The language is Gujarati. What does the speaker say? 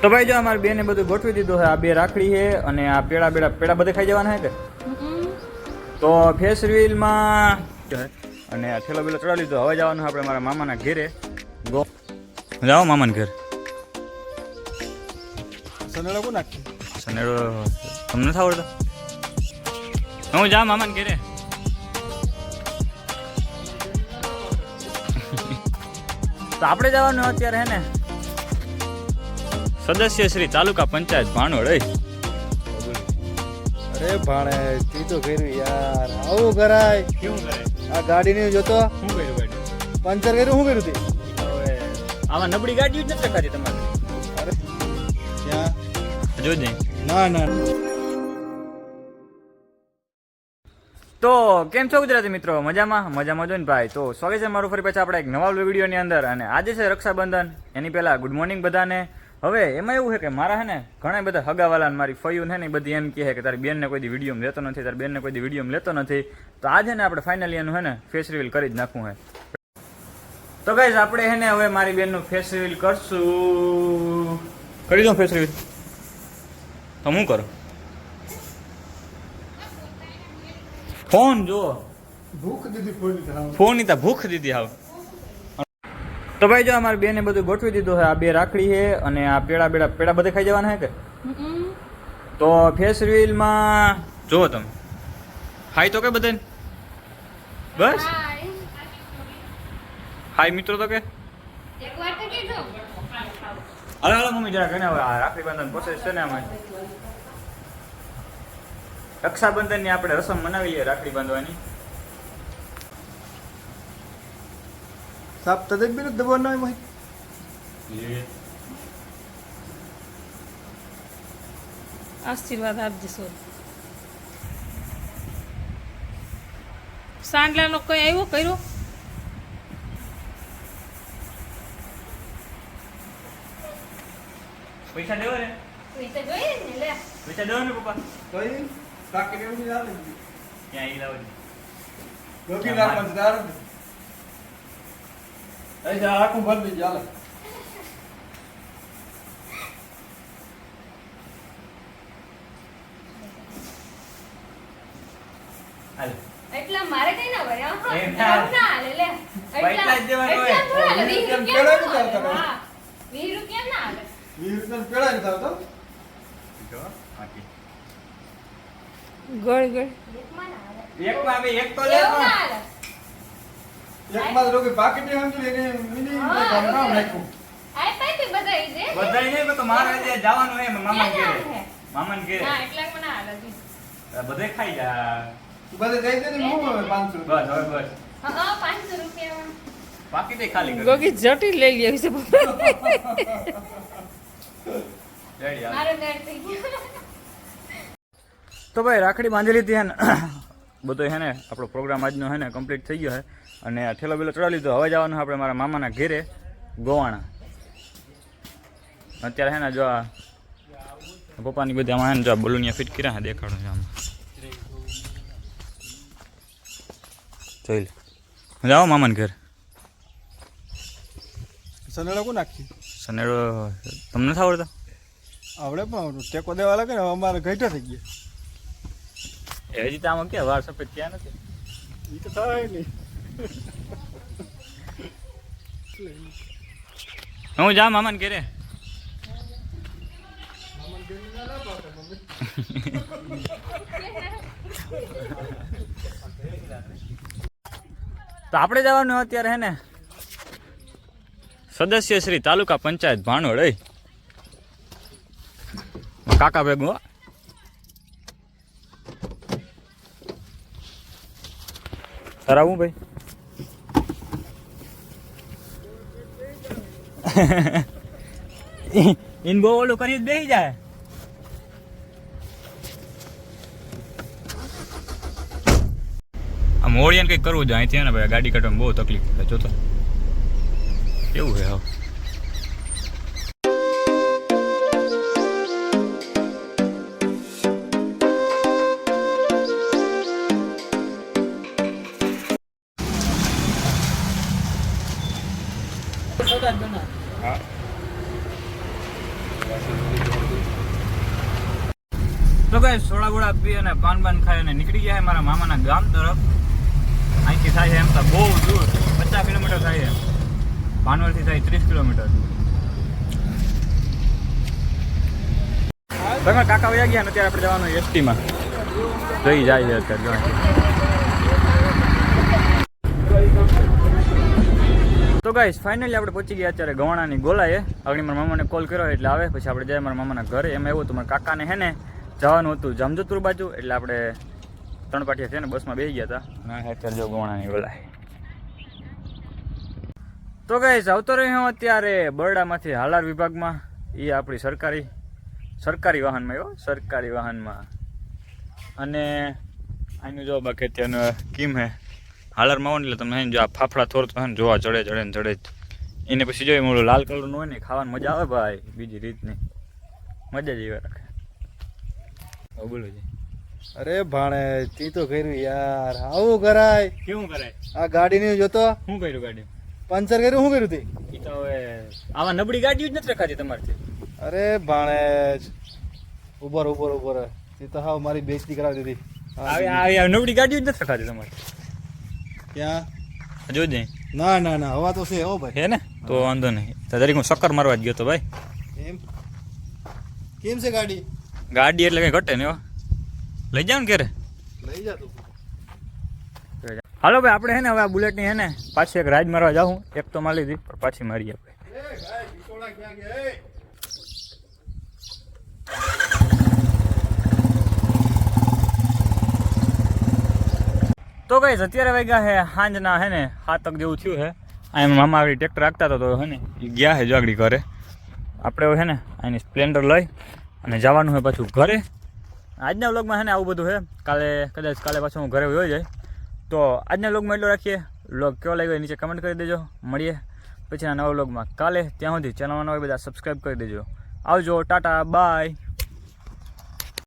તો ભાઈ જો અમારી બેને બધું ગોઠવી દીધું છે. આ બે રાખડી છે અને આ પેડા બેડા પેડા બધે ખાઈ જવાના છે કે? તો ફેસ રીલમાં અને આ થેલો બેલો ચડાવી લીધો. હવે જવાનું આપણે મારા મામાના ઘેરે. ગો જાઓ મામાના ઘેર. સનેડો કોણ નાખી? સનેડો તમને નથી આવડતો? હું જા મામાને ઘેરે. તો આપણે જવાનું અત્યારે હે ને? સદસ્ય શ્રી તાલુકા પંચાયત ભાણોડ અરે ભાણે તી તો કર્યું યાર. આવું કરાય. કેવું કરાય? આ ગાડીને જોતો? શું કર્યું ગાડી પંચર કર્યું? શું કર્યું તે? આમાં નબળી ગાડી જ નથી કાઢી તમારે? અરે ક્યાં? જોજે ના. ના તો કેમ છો ગુજરાતી મિત્રો? મજામાં? મજામાં જો ને ભાઈ. તો સ્વાગત છે મારું ફરી પાછા આપણા એક નવા વિડીયોની અંદર. અને આજે છે રક્ષાબંધન. એની પહેલા ગુડ મોર્નિંગ બધાને. હવે એમાં એવું છે કે મારા હે ને ઘણા બધા હગાવાલા મારી ફયું છે ને બધી એમ કહે કે તારી બેનને કોઈ દી વીડિયો લેતો નથી તારી બેનને કોઈ વીડિયો લેતો નથી. તો આજે ને આપણે ફાઇનલી એનું હે ને ફેસ રિવીલ કરી જ નાખવું છે. તો ગાઈઝ આપણે હે ને હવે મારી બેનનું ફેસ રિવીલ કરશું. કરી દઉં ફેસ રિવીલ તો હું કરો? ફોન જુઓ. ભૂખ દીધી ફોન ફોનની તા ભૂખ દીધી હાવ. તો ભાઈ જો અમારી બેને બધું ગોઠવી દીધું છે આ બે રાખડી છે અને આ પેડા બેડા પેડા બધે ખાઈ જવાના છે કે? તો ફેસ રીલમાં જુઓ તમે. હાય તો કે બધે બસ? હાય મિત્રો તો કે? હાલો હાલો મમ્મી જરા કહીને હવે આ રાખડી બંધન પ્રોસેસ છે ને આમાં. રક્ષાબંધનની આપણે રસમ મનાવી લઈએ રાખડી બાંધવાની સાપ તદક બી દબો ના હોય આશીર્વાદ આપજે સોર સાંડલાનો કઈ આવ્યો કર્યો પૈસા દેવો ને પૈસા દેવો ને પપ્પા કઈ કાકી કેવું નહીં આવે ત્યાં ઈ લાવો ગોપી રાખવાનું છે તારું એ જા આખું ભર એટલા મારે કઈ ના? ના. હાલે લે એટલા જ દેવાનું હોય. એટલા થોડા હાલે. વીસ વીસ રૂપિયા રૂપિયા ના કેળા હાલે. કેટલા હતા? હા. વીસ રૂપિયા ના હાલે. વીસ રૂપિયા પેડા નહીં થતો જો બાકી ગળ. એક માં એક તો લે. એક માં રોકી પાકીટની સમજી લઈને મિની હા, કામ નામ નાખ્યું આ પાઈપી બધાય દે. બધાઈ નહીં તો મારે આજે જવાનું એમ મામા ઘેરે? મામા ઘેરે હા એટલામાં મને હાલે જી. બધે ખાઈ જા તું બધે દઈ દે ને હું હવે પાંચસો બસ હવે બસ હા, હા, પાંચસો રૂપિયામાં. બાકી તે ખાલી કરી ગોગી જટી લઈ લેવી છે. મારો થઈ ગયો. તો ભાઈ રાખડી બાંધી લીધી હે ને બધો હે ને આપણો પ્રોગ્રામ આજનો હે ને કમ્પ્લીટ થઈ ગયો હે અને આ ઠેલો બેલો ચડાવી લીધો. હવે જવાનું આપણે મારા મામાના ઘેરે ગોવાણા અત્યારે હે ને જો આ પપ્પાની બધી આમાં હે ને જો આ બલૂનિયા ફિટ કર્યા હે દેખાડો છે આમાં. જોઈ લે. જાઓ મામાને ઘેર. સનેડો કોણ નાખી સનેડો તમને નથી આવડતો? આવડે પણ ટેકો દેવા લાગે ને હવે અમારે ઘઈટા થઈ ગયા. એ હજી તો આમાં ક્યાં વાર સફેદ ત્યાં નથી. એ તો થાય નહીં હું જા મામાને ઘેરે. તો આપણે જવાનું અત્યારે હે ને સદસ્ય શ્રી તાલુકા પંચાયત ભાણોડ એ કાકા ભેગું હો. કરાવું ભાઈ ઇન બહુ ઓલું કરી બેસી જાય આ મોડિયાને કંઈક કરવું જોઈએ અહીંથી હે ને ભાઈ ગાડી કાઢવામાં બહુ તકલીફ પડે જોતો કેવું છે હવે તો કઈ સોડા ગોળા પી અને પાન બાન ખાઈ અને નીકળી ગયા મારા મામાના ગામ તરફ. અહીંથી થાય છે એમ તો બહુ દૂર. પચાસ કિલોમીટર થાય છે. ભાનવડથી થાય ત્રીસ કિલોમીટર. તમે કાકા વયા ગયા ને અત્યારે આપણે જવાનું એસટીમાં. જઈ જાય છે અત્યારે તો ગાઈસ ફાઇનલી આપણે પહોંચી ગયા અત્યારે ગવાણાની ગોલાએ. આગળ મારા મામાને કોલ કર્યો, એટલે આવે. પછી આપણે જાય મારા મામાના ઘરે. એમાં એવું હતું, મારા કાકાને હે ને જવાનું હતું જમજોતપુર બાજુ એટલે આપણે ત્રણ પાટિયા છે ને બસમાં બેસી ગયા હતા. ના અત્યારે જો ગવાણાની ગોલાએ તો કઈ આવતો રહ્યો હું અત્યારે બરડામાંથી હાલાર વિભાગમાં. એ આપણી સરકારી સરકારી વાહનમાં એવો સરકારી વાહનમાં. અને આનું જો બાકી અત્યારનું કીમ હે હાલરમાં આવો એટલે તમને જો આ ફાફડા થોર તો જોવા ચડે ચડે ને ચડે એને પછી જોઈએ મોડું લાલ કલરનું હોય ને ખાવાની મજા આવે ભાઈ બીજી રીતની. મજા જ એવા રાખે. બોલો છે અરે ભાણે તી તો કર્યું યાર. આવું કરાય. કેવું કરાય? આ ગાડી ની જોતો? શું કર્યું ગાડી પંચર કર્યું? શું કર્યું તી? એ તો હવે આવા નબળી ગાડીઓ જ નથી રખાતી તમારથી. અરે ભાણે ઉપર ઉપર ઉપર તી તો હાવ મારી બેજતી કરાવી દીધી. આવી આવી આવી નબળી ગાડીઓ જ નથી રખાતી તમારે. ક્યાં? જોજે ના ના ના. હવા તો છે હો ભાઈ. હે ને? તો વાંધો નહીં. તો દરેક હું ચક્કર મારવા જ ગયો તો ભાઈ. એમ? કેમ છે ગાડી? ગાડી એટલે કઈ ઘટે ને લઈ જાવ ને જા હાલો ભાઈ આપણે હે ને હવે આ બુલેટની હે ને પાછી એક રાજ મારવા જાઉં. એક તો મારી લીધી પણ પાછી મારી આપણે તો કઈ અત્યારે વાગ્યા હે સાંજના હે ને સાતક જેવું થયું હે. આ મામા આવી ટ્રેક્ટર રાખતા હતા તો હે ને એ ગયા હે જોગડી ઘરે. આપણે હે ને અહીંની સ્પ્લેન્ડર લઈ અને જવાનું હોય પાછું ઘરે. આજના વ્લોગમાં છે ને આવું બધું છે. કાલે, કદાચ કાલે પાછું હું ઘરે વયો જાય. તો આજના વ્લોગમાં એટલું રાખીએ. વ્લોગ કેવો લાગ્યો નીચે કમેન્ટ કરી દેજો. મળીએ પછીના નવા વ્લોગમાં. કાલે ત્યાં સુધી ચેનલમાં નવા હોય બધા સબસ્ક્રાઈબ કરી દેજો. આવજો, ટાટા બાય